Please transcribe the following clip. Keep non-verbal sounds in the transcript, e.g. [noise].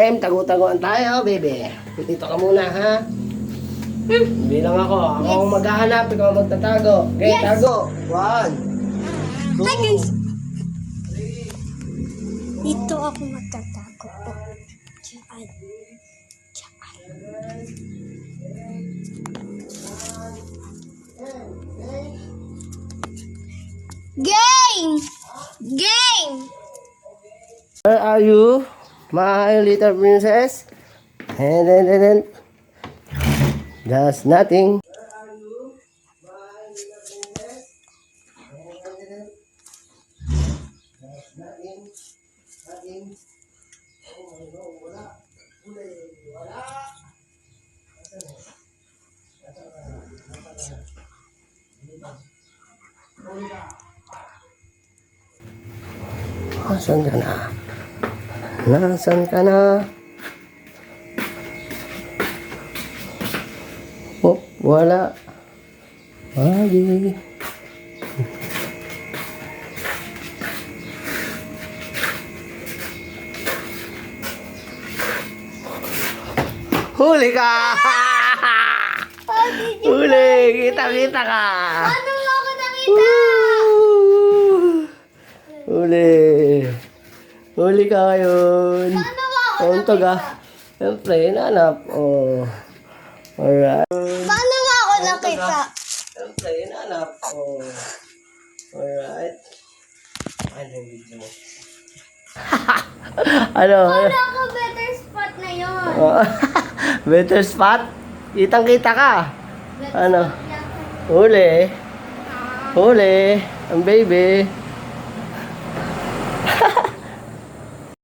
Em, tago-tagoan tayo, baby. Dito ka muna, ha? Bilang ako. Ako ang maghahanap, ikaw ang magtatago. Okay, Yes. tago. One. Two. Hi, guys. Dito ako magtatago po. Diyan. Diyan. Game! Game! Where are you, my little princess? And then, then, then. Just nothing. Nasaan ka na? Nasaan ka na? Oh, wala. Lagi. Huli ka! Huli! Kita-kita ka! Ano mo ako nakita? Huli! Huli ka ngayon! Untog ah. Siyempre, hinanap. Oh. Alright. Paano mo ako nakita? Siyempre, hinanap. Oh. Alright. Ano yung video mo? [laughs] ano? Wala ako better spot na yun. Oh. [laughs] Better spot? Kitang kita ka. Better Ano? Huli. Huli. Ang baby. [laughs]